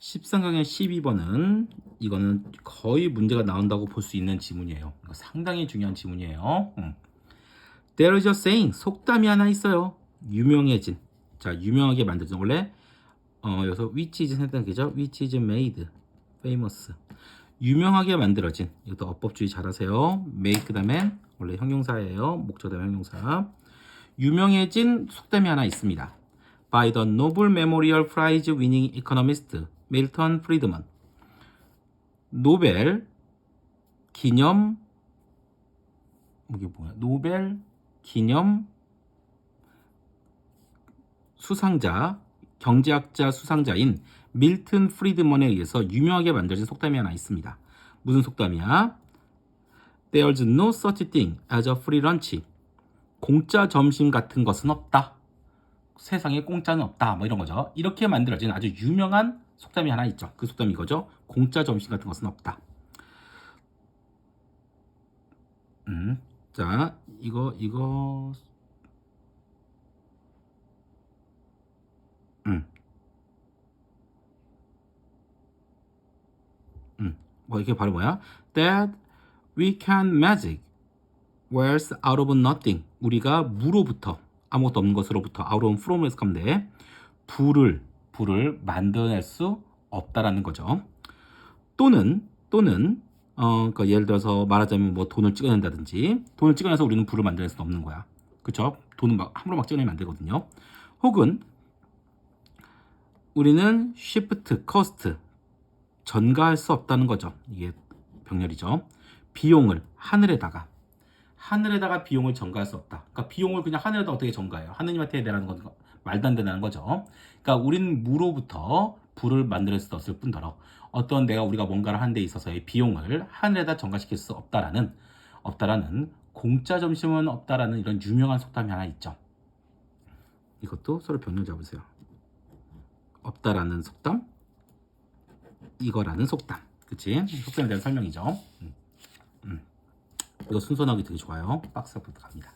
13강의 12번은 이거는 거의 문제가 나온다고 볼 수 있는 지문이에요. 상당히 중요한 지문이에요. 음. There is a saying 속담이 하나 있어요. 유명해진. 자, 유명하게 만들어진 원래 어, 여기서 which is 했던 게죠. which is made famous. 유명하게 만들어진. 이것도 어법주의 잘하세요. make 그다음에 원래 형용사예요. 목적 다음에 형용사. 유명해진 속담이 하나 있습니다. by the Nobel Memorial Prize winning economist 밀턴 프리드먼. 노벨 기념 이게 뭐야? 노벨 기념 수상자 경제학자 수상자인 밀튼 프리드먼에 의해서 유명하게 만들어진 속담이 하나 있습니다. 무슨 속담이야? There's no such thing as a free lunch. 공짜 점심 같은 것은 없다. 세상에 공짜는 없다. 뭐 이런 거죠. 이렇게 만들어진 아주 유명한 속담이 하나 있죠. 그 속담이 이거죠. 공짜 점심 같은 것은 없다. 음, 자, 이거 이거 음. 음. 뭐 이게 바로 뭐야? That we can magic wealth out of nothing. 우리가 무로부터 아무것도 없는 것으로부터 out of from에서 가면 돼. 부를 부를 만들어낼 수 없다라는 거죠. 또는 또는 어 그러니까 예를 들어서 말하자면 뭐 돈을 찍어낸다든지 돈을 찍어내서 우리는 부를 만들어낼 수 없는 거야. 그렇죠? 돈은 막 함부로 막 찍어내면 안 되거든요. 혹은 우리는 shift cost 전가할 수 없다는 거죠. 이게 병렬이죠. 비용을 하늘에다가 하늘에다가 비용을 전가할 수 없다. 그러니까 비용을 그냥 하늘에다 어떻게 전가해요? 하느님한테 해야 되라는 건 말도 안 된다는 거죠. 그러니까 우리는 무로부터 불을 만들 수 없을 뿐더러 어떤 내가 우리가 뭔가를 하는 데 있어서의 비용을 하늘에다 전가시킬 수 없다라는 없다라는 공짜 점심은 없다라는 이런 유명한 속담이 하나 있죠. 이것도 서로 병렬 잡으세요. 없다라는 속담, 이거라는 속담. 그치? 속담에 대한 설명이죠. 음. 음. 이거 순서나기 되게 좋아요. 박스부터 갑니다.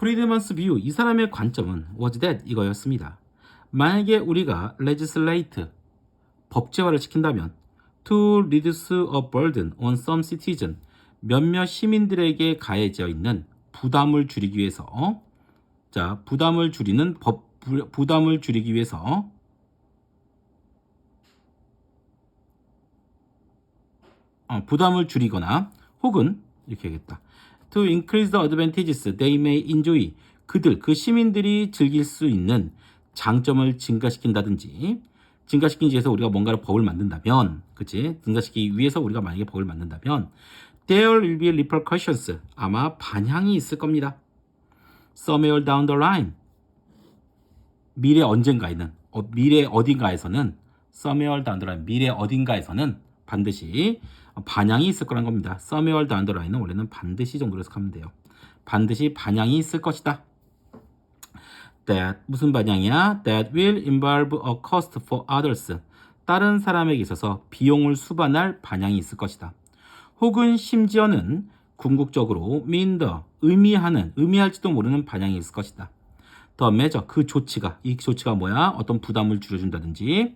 프리드먼스 뷰, 이 사람의 관점은 that 이거였습니다. 만약에 우리가 legislate, 법제화를 시킨다면 to reduce a burden on some citizen, 몇몇 시민들에게 가해져 있는 부담을 줄이기 위해서 자, 부담을 줄이는 법 부, 부담을 줄이기 위해서 어, 부담을 줄이거나 혹은 이렇게 하겠다. To increase the advantages they may enjoy. 그들, 그 시민들이 즐길 수 있는 장점을 증가시킨다든지 증가시키기 위해서 우리가 뭔가를 법을 만든다면 그치? 증가시키기 위해서 우리가 만약에 법을 만든다면 there will be repercussions. 아마 반향이 있을 겁니다. somewhere down the line. 미래 언젠가에는 어, 미래 어딘가에서는 somewhere down the line. 미래 어딘가에서는 반드시 반향이 있을 거란 겁니다. the line은 원래는 반드시 정도로 해석하면 돼요. 반드시 반향이 있을 것이다. that 무슨 반향이야? that will involve a cost for others. 다른 사람에게 있어서 비용을 수반할 반향이 있을 것이다. 혹은 심지어는 궁극적으로 mean the 의미하는 의미할지도 모르는 반향이 있을 것이다. 더 매저 그 조치가 이 조치가 뭐야? 어떤 부담을 줄여준다든지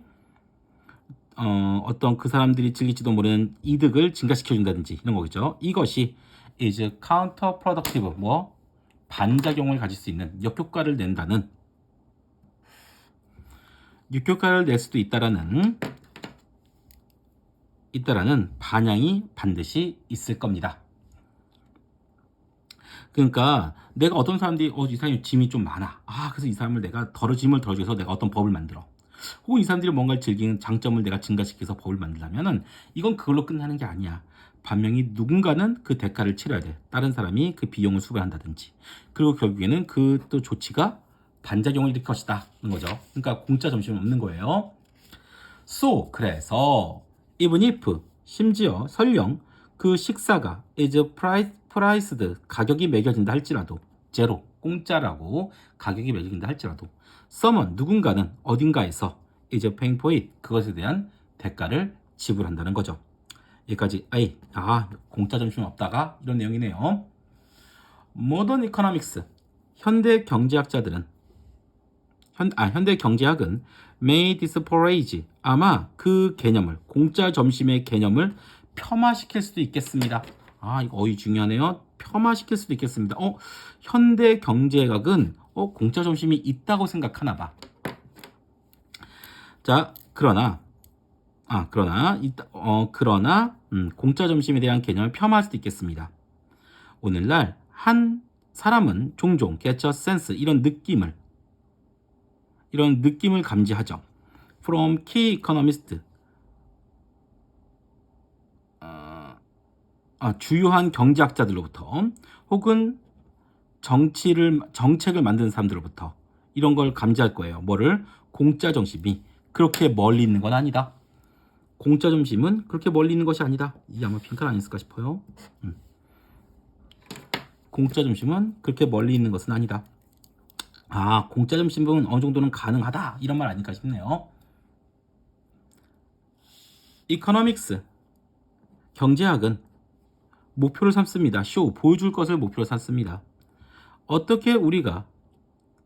어, 어떤 그 사람들이 즐길지도 모르는 이득을 증가시켜준다든지 이런 거겠죠. 이것이 is counterproductive 뭐 반작용을 가질 수 있는 역효과를 낸다는 역효과를 낼 수도 있다라는 있다라는 반향이 반드시 있을 겁니다. 그러니까 내가 어떤 사람들이 어 이 사람이 짐이 좀 많아. 아 그래서 이 사람을 내가 덜어 짐을 덜어줘서 내가 어떤 법을 만들어. 혹은 이 사람들이 뭔가를 즐기는 장점을 내가 증가시켜서 법을 만들려면은 이건 그걸로 끝나는 게 아니야. 반면이 누군가는 그 대가를 치러야 돼. 다른 사람이 그 비용을 수반한다든지. 그리고 결국에는 그 또 조치가 반작용을 일으킬 것이다. 는 거죠. 그러니까 공짜 점심은 없는 거예요. So, 그래서 even if, 심지어 설령 그 식사가 is priced, 가격이 매겨진다 할지라도 제로, 공짜라고 가격이 매겨진다 할지라도 someone, 누군가는 어딘가에서 is paying for it, 그것에 대한 대가를 지불한다는 거죠. 여기까지 아이 아 공짜 점심 없다가 이런 내용이네요. 모던 이코노믹스 현대 경제학자들은 현, 아, 현대 경제학은 may disparage 아마 그 개념을 공짜 점심의 개념을 폄하시킬 수도 있겠습니다. 아 이거 어이 중요하네요. 폄하시킬 수도 있겠습니다. 어 현대 경제학은 어 공짜 점심이 있다고 생각하나 봐. 자 그러나 아 그러나 있다, 어 그러나 음, 공짜 점심에 대한 개념을 폄하할 수도 있겠습니다. 오늘날 한 사람은 종종 a sense 이런 느낌을 이런 느낌을 감지하죠. From key economist 어, 아, 주요한 경제학자들로부터 혹은 정치를 정책을 만드는 사람들로부터 이런 걸 감지할 거예요. 뭐를 공짜 점심이 그렇게 멀리 있는 건 아니다. 공짜 점심은 그렇게 멀리 있는 것이 아니다. 이게 아마 핑크는 아니었을까 싶어요. 음. 공짜 점심은 그렇게 멀리 있는 것은 아니다. 아, 공짜 점심은 어느 정도는 가능하다. 이런 말 아닐까 싶네요. 이코노믹스. 경제학은 목표를 삼습니다. 쇼, 보여줄 것을 목표로 삼습니다. 어떻게 우리가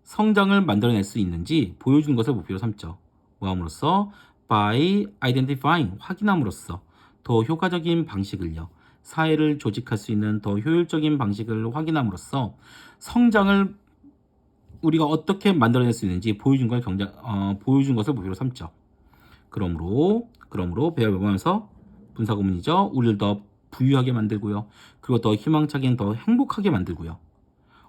성장을 만들어낼 수 있는지 보여주는 것을 목표로 삼죠. 뭐함으로써 by identifying 확인함으로써 더 효과적인 방식을요. 사회를 조직할 수 있는 더 효율적인 방식을 확인함으로써 성장을 우리가 어떻게 만들어낼 수 있는지 보여준 걸 경제 어, 보여준 것을 목표로 삼죠. 그러므로 그러므로 배워보면서 분사구문이죠. 우리를 더 부유하게 만들고요. 그리고 더 희망차게 더 행복하게 만들고요.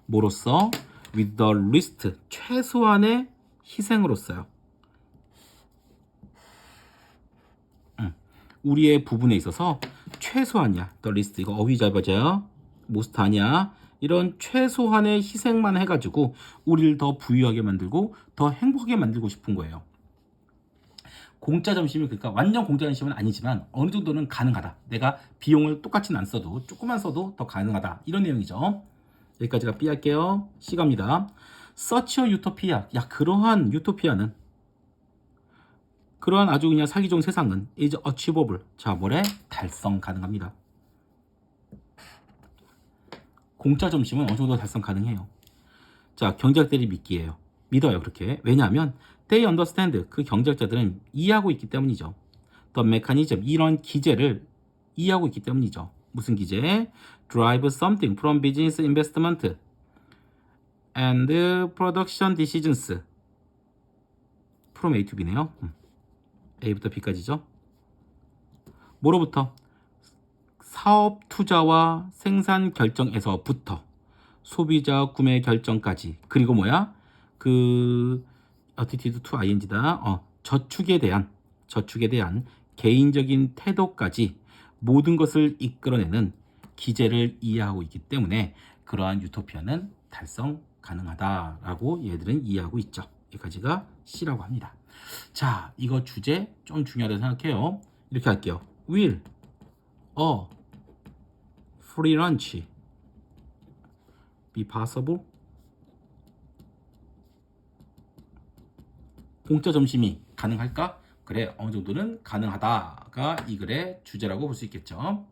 뭐로써 with the least 최소한의 희생으로써요. 음, 우리의 부분에 있어서 최소한이야. the least 이거 어휘 잘 봐줘요. most 아니야. 이런 최소한의 희생만 해가지고 우리를 더 부유하게 만들고 더 행복하게 만들고 싶은 거예요. 공짜 점심이 그러니까 완전 공짜 점심은 아니지만 어느 정도는 가능하다. 내가 비용을 똑같이는 안 써도 조금만 써도 더 가능하다. 이런 내용이죠. 여기까지가 B 할게요. C 갑니다. Such a utopia. 야 그러한 유토피아는 그러한 아주 그냥 사기 좋은 세상은 is achievable. 자 뭐래? 달성 가능합니다. 공짜 점심은 어느 정도 달성 가능해요. 자, 경제학들이 믿기에요. 믿어요, 그렇게. 왜냐하면 they understand 그 경제학자들은 이해하고 있기 때문이죠. the mechanism 이런 기제를 이해하고 있기 때문이죠. 무슨 기제? drive something from business investment and production decisions from A to B네요. 음. A부터 B까지죠. 뭐로부터? 사업 투자와 생산 결정에서부터 소비자 구매 결정까지 그리고 뭐야 그 attitude to ing다 어, 저축에 대한 저축에 대한 개인적인 태도까지 모든 것을 이끌어내는 기제를 이해하고 있기 때문에 그러한 유토피아는 달성 가능하다라고 얘들은 이해하고 있죠. 여기까지가 C라고 합니다. 자, 이거 주제 좀 중요하다고 생각해요. 이렇게 할게요. will, a, free lunch be possible? 공짜 점심이 가능할까? 그래, 어느 정도는 가능하다가 이 글의 주제라고 볼 수 있겠죠.